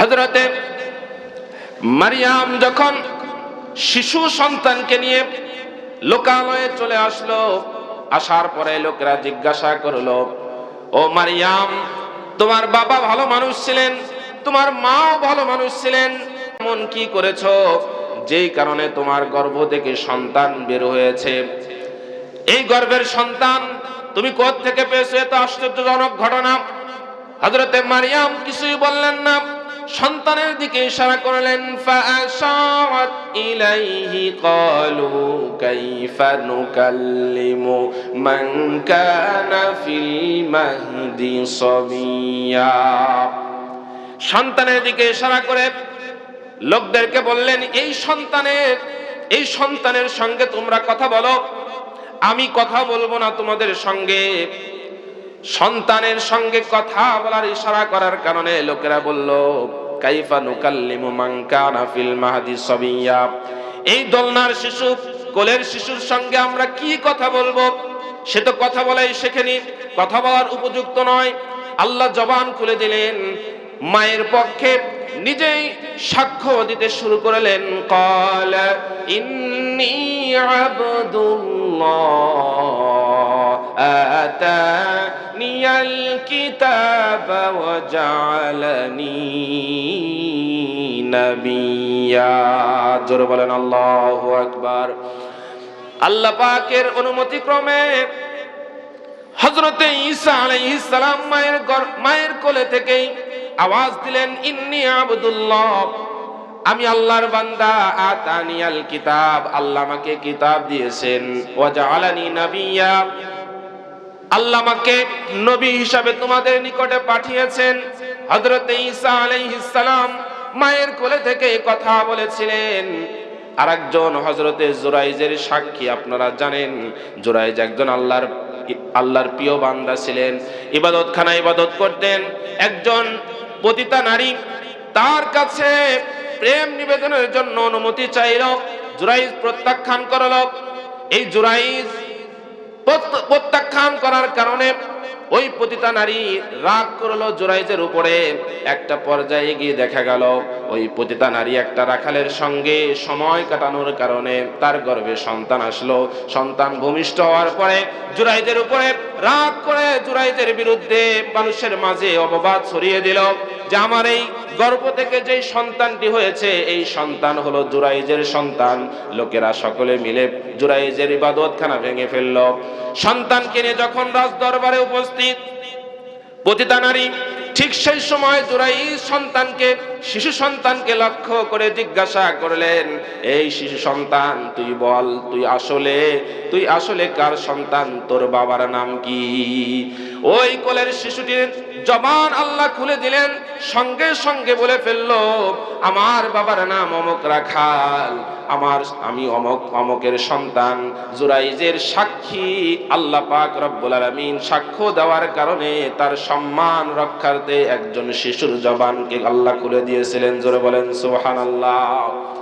হজরতে মারিয়াম যখন শিশু সন্তানকে নিয়ে লোকালয়ে চলে আসলো, আসার পরে লোকেরা জিজ্ঞাসা করল, ও মারিয়াম, তোমার বাবা ভালো মানুষ ছিলেন? তোমার মাও ভালো মানুষ ছিলেন? এমন কি করেছ? যেই কারণে তোমার গর্ভ থেকে সন্তান বের হয়েছে। এই গর্ভের সন্তান তুমি কোথ থেকে পেয়েছ? এত আশ্চর্যজনক ঘটনা। হজরতে মারিয়াম কিছুই বললেন না। সন্তানের দিকে ইশারা করলেন, ফাআশারাত ইলাইহি ক্বালু কাইফা নুকাল্লিমু মান কানা ফিল মাহদি সাবিয়া। সন্তানের দিকে ইশারা করে লোকদেরকে বললেন, এই সন্তানের এই সন্তানের সঙ্গে তোমরা কথা বলো। আমি কথা বলব না তোমাদের সঙ্গে। সন্তানের সঙ্গে কথা বলার ইশারা করার কারণে লোকেরা বলল কাইফা নুকাল্লিমু মান কানা ফিল মাহদি সাবিয়া। এই দোলনার শিশু, কোলের শিশুর সঙ্গে আমরা কি কথা বলব? সে তো কথা বলাই শেখেনি, কথা বলার উপযুক্ত নয়। আল্লাহ জবান খুলে দিলেন, মায়ের পক্ষে নিজেই সাক্ষ্য দিতে শুরু করলেন। কল, ইন্নি আবদুল্লাহ আতা الكتاب وجعلني نبيا জোরে বলেন আল্লাহু আকবার আল্লাহ পাকের অনুমতি ক্রমে হজরতে ঈসা আলাইহিস সালাম মায়ের গর- মায়ের কোলে থেকেই আওয়াজ দিলেন ইন্নি আবদুল্লাহ আমি আল্লাহর বান্দা আতানিয়াল কিতাব আল্লাহ আমাকে কিতাব দিয়েছেন ওয়াজআলানি নাবিয়্যা আল্লাহ আমাকে নবী হিসাবে তোমাদের নিকটে পাঠিয়েছেন। হযরত ঈসা আলাইহিস সালাম মায়ের কোলে থেকে কথা বলেছিলেন। আরেকজন হযরতে জুরাইজের সাক্ষী আপনারা জানেন জুরাইজ একজন আল্লাহর আল্লাহর প্রিয় বান্দা ছিলেন। ইবাদতখানা ইবাদত করতেন। একজন পতিতা নারী তার কাছে প্রেম নিবেদনের জন্য অনুমতি চাইল। জুরাইজ প্রত্যাখ্যান করল। এই জুরাইজ প্রত্যাখ্যান করার কারণে ওই পতিতা নারী রাগ করল জোরাইজের উপরে। একটা পর্যায়ে গিয়ে দেখা গেল, ওই পতিতা নারী একটা রাখালের সঙ্গে সময় কাটানোর কারণে তার গর্ভে সন্তান আসলো। সন্তান ভূমিষ্ঠ হওয়ার পরে জোরাইজের উপরে রাগ করে জুরাইজের বিরুদ্ধে মানুষের মাঝে অপবাদ ছড়িয়ে দিল। যে আমার এই গর্ভ থেকে যে সন্তানটি হয়েছে, এই সন্তান হলো জুরাইজের সন্তান। লোকেরা সকলে মিলে জুরাইজের ইবাদতখানা ভেঙে ফেলল। সন্তানকে নিয়ে যখন রাজ দরবারে উপস্থিত পতিতা নারী ঠিক সেই সময় জুরাই সন্তানকে, শিশু সন্তানকে লক্ষ্য করে জিজ্ঞাসা করলেন, এই শিশু সন্তান, তুই বল, তুই আসলে তুই আসলে কার সন্তান? তোর বাবার নাম কি? ওই কোলের শিশুটির জবান আল্লাহ খুলে দিলেন, সঙ্গে সঙ্গে বলে ফেলল, আমার বাবার নাম অমক রাখাল, আমার আমি অমক অমকের সন্তান। জুরাইজের সাক্ষী আল্লাহ পাক রব্বুল আলামিন সাক্ষ্য দেওয়ার কারণে তার সম্মান রক্ষার্থে একজন শিশুর জবানকে আল্লাহ খুলে দিয়েছিলেন। জোরে বলেন, সুবহানাল্লাহ।